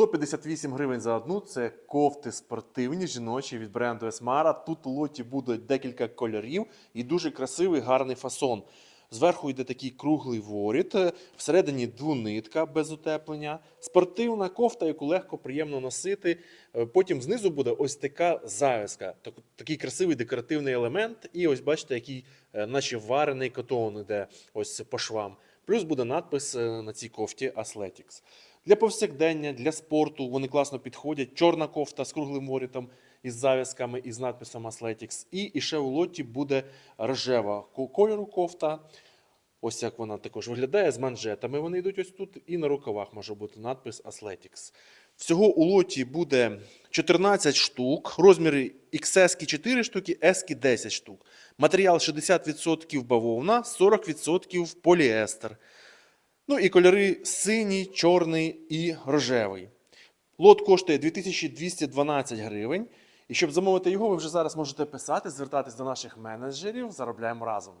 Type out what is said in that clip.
158 гривень за одну. Це кофти спортивні, жіночі від бренду Esmara. Тут у лоті буде декілька кольорів і дуже красивий гарний фасон. Зверху йде такий круглий воріт, всередині двунитка без утеплення, спортивна кофта, яку легко приємно носити. Е, Потім знизу буде ось така завязка, так- такий красивий декоративний елемент. І ось бачите, який е, наче варений котон іде ось по швам. Плюс буде надпис е, на цій кофті Athletics. Для повсякдення, для спорту вони класно підходять. Чорна кофта з круглим ворітом із зав'язками і з надписом Athletics. І, і ще у лоті буде рожева кольору кофта. Ось як вона також виглядає з манжетами. Вони йдуть ось тут, і на рукавах може бути надпис Athletics. Всього у лоті буде 14 штук, розміри XS 4 штуки, S 10 штук. Матеріал 60% бавовна, 40% поліестер. Ну і кольори синій, чорний і рожевий. Лот коштує 2212 гривень. І щоб замовити його, ви вже зараз можете писати, звертатись до наших менеджерів. Заробляємо разом.